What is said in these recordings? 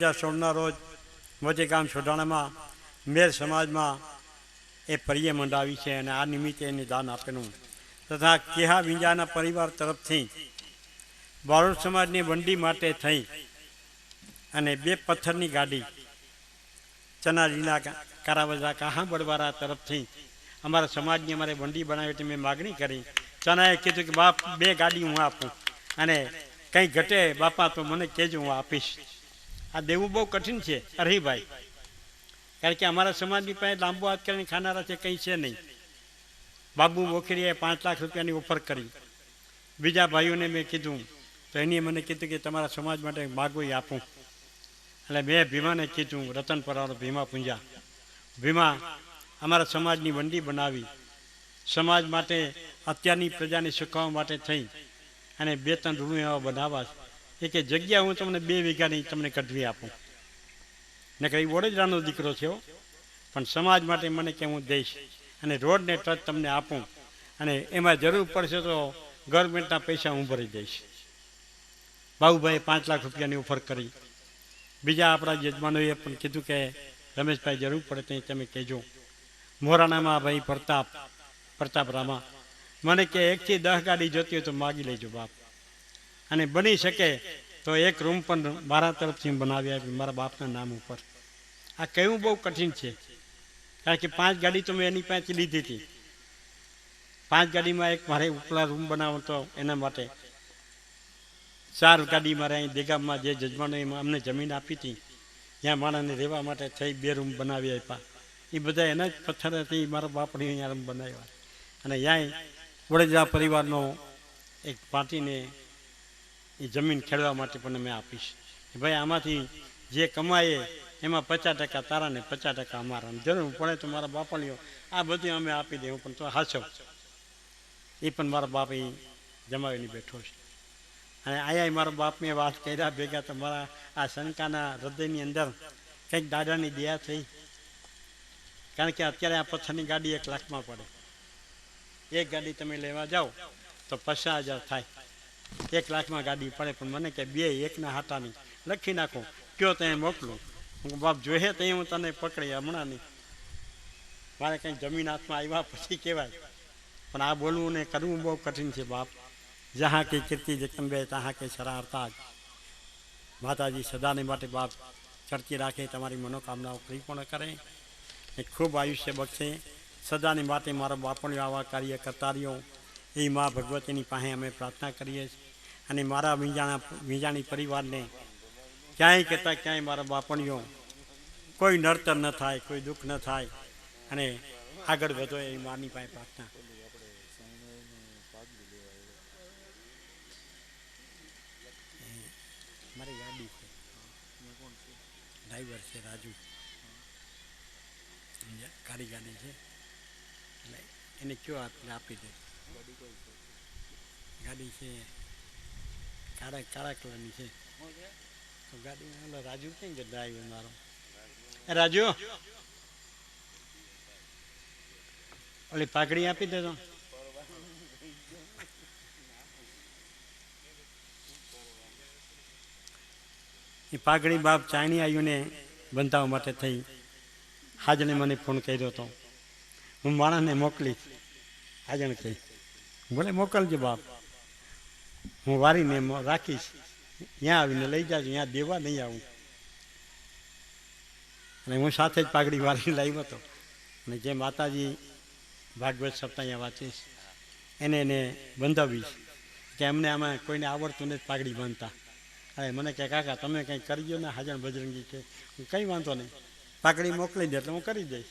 સોળના રોજ મોજે ગામ છોડાણામાં મેર સમાજમાં એ પરિયે મંડાવી છે અને આ નિમિત્તે એને દાન આપેલું. તથા કેહા વિંજાના પરિવાર તરફથી બારોડ સમાજની વંડી માટે થઈ અને બે પથ્થરની ગાડી ચનાજીના કારાવજા કાહા બળવારા તરફથી અમારા સમાજની અમારે વંડી બનાવી હતી મેં માગણી કરી. ચનાએ કીધું કે, બાપ, બે ગાડી હું આપું. અને કંઈ ઘટે બાપા તો મને કહેજો, હું આપીશ. આ દેવું બહુ કઠિન છે. હરીભાઈ કારણ કે અમારા સમાજની પાસે લાંબો હાથ ખાનારા છે, કંઈ છે નહીં. બાબુ મોખીરીએ પાંચ લાખ રૂપિયાની ઓફર કરી. બીજા ભાઈઓને મેં કીધું, તો એની મને કીધું કે તમારા સમાજ માટે માગોઈ આપું. એટલે મેં ભીમાને કીધું, રતન પરાળો ભીમા પૂંજા. ભીમા અમારા સમાજની વંડી બનાવી. સમાજ માટે અત્યારની પ્રજાને શીખવવા માટે થઈ. અને બે ત્રણ રૂમ એવા બનાવવા એ કે જગ્યા હું તમને બે વીઘાની તમને કઢવી આપું. ને એ વડોદરાનો દીકરો થયો પણ સમાજ માટે મને કે હું દઈશ અને રોડને ટચ તમને આપું અને એમાં જરૂર પડશે તો ગવર્મેન્ટના પૈસા હું ભરી દઈશ. બાબુભાઈએ પાંચ લાખ રૂપિયાની ઓફર કરી. બીજા આપણા યજમાનોએ પણ કીધું કે, રમેશભાઈ, જરૂર પડે તો તમે કહેજો. મોરાણામાં ભાઈ પ્રતાપ પ્રતાપ રામા, મને કે એકથી દસ ગાડી જોતી હોય તો માગી લેજો બાપ. અને બની શકે તો એક રૂમ પણ મારા તરફથી બનાવી આપી, મારા બાપના નામ ઉપર. આ કહેવું બહુ કઠિન છે, કારણ કે પાંચ ગાડી તો મેં એની પાસેથી લીધી હતી. પાંચ ગાડીમાં એક મારે ઉપલા રૂમ બનાવો તો એના માટે. ચાર ગાડી મારે અહીં દેગામમાં જે જજમાનો એમાં અમને જમીન આપી હતી, ત્યાં માણસને રહેવા માટે થઈ બે રૂમ બનાવી આપ્યા. એ બધા એના જ પથ્થરથી મારા બાપની અહીંયા રૂમ બનાવ્યા. અને ત્યાં વડોદરા પરિવારનો એક પાર્ટીને એ જમીન ખેડવા માટે પણ અમે આપીશ. ભાઈ, આમાંથી જે કમાઈએ, એમાં પચાસ ટકા તારા ને પચાસ ટકા અમારા. જરૂર પડે તો મારા બાપણીઓ આ બધું અમે આપી દેવું પણ તો હાચો એ પણ મારા બાપ અહીં જમાવીને બેઠો છે. અને અહીંયા મારા બાપને વાત કર્યા, ભેગા તો મારા આ શંકાના હૃદયની અંદર કંઈક દાદાની દયા થઈ. કારણ કે અત્યારે આ પથ્થરની ગાડી એક લાખમાં પડે. એક ગાડી તમે લેવા જાઓ, તો પચાસ હજાર થાય. એક લાખમાં ગાડી પડે, પણ મને કે બે, એકના હાટાની લખી નાખો. કયો ત્યાં મોકલું. હું બાપ જોઈએ તે હું તને પકડી હમણાં નહીં. મારે કંઈ જમીન હાથમાં આવ્યા પછી કહેવાય. પણ આ બોલવું ને કરવું બહુ કઠિન છે, બાપ. જહાં કે કીર્તિ જકંબે તહાં કે શરારતા માતાજી સદાને માટે, બાપ, ચડતી રાખે, તમારી મનોકામનાઓ પરિપૂર્ણ કરે. એ ખૂબ આયુષ્ય બગશે સદાની માટે મારા બાપણ્યો આવા કાર્ય કરતા રહ્યો. એ મા ભગવતીની પાસે અમે પ્રાર્થના કરીએ છીએ. અને મારા વીંજાણા વીંજાણી પરિવારને ક્યાંય કહેતા ક્યાંય મારા બાપણીઓ, કોઈ નડતર ન થાય, કોઈ દુઃખ ન થાય, અને આગળ વધો એ માની પાસે પ્રાર્થના. મારી ગાડી છે. ડ્રાઈવર છે રાજુ? કાળી ગાડી છે. એટલે એને કયો આપી દે? ગાડી છે. કાળા કાળા કલરની છે. તો ગાડી રાજુ કેમ કે ડ્રાઈવર મારો રાજુ? ઓલી પાઘડી આપી દેજો એ પાઘડી બાપ ચાયણી આયુને બંધાવવા માટે થઈ. હાજને મને ફોન કર્યો હતો હું માણસને મોકલીશ. હાજણ કહી ભલે મોકલજો બાપ. હું વારીને રાખીશ. ત્યાં આવીને લઈ જાજો, ત્યાં દેવા નહીં આવું. અને હું સાથે જ પાઘડી વારીને લાવ્યો હતો. અને જે માતાજી ભાગવત સપ્તાહ વાંચીશ એને એને બંધાવીશ. કે એમને આમાં કોઈને આવડતું નથી પાઘડી બાંધતા. અરે મને કે કાકા, તમે કંઈ કરજો ને હાજર બજરંગી કે. કંઈ વાંધો નહીં. પાઘડી મોકલી દે એટલે હું કરી દઈશ.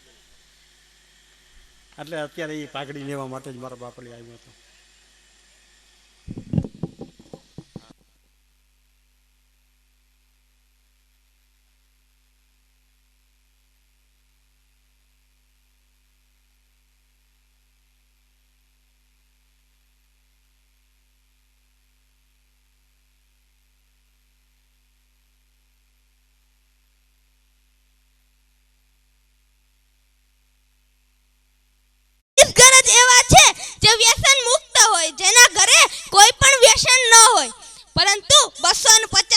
એટલે અત્યારે એ પાઘડી લેવા માટે જ મારો બાપડી આવ્યો હતો. person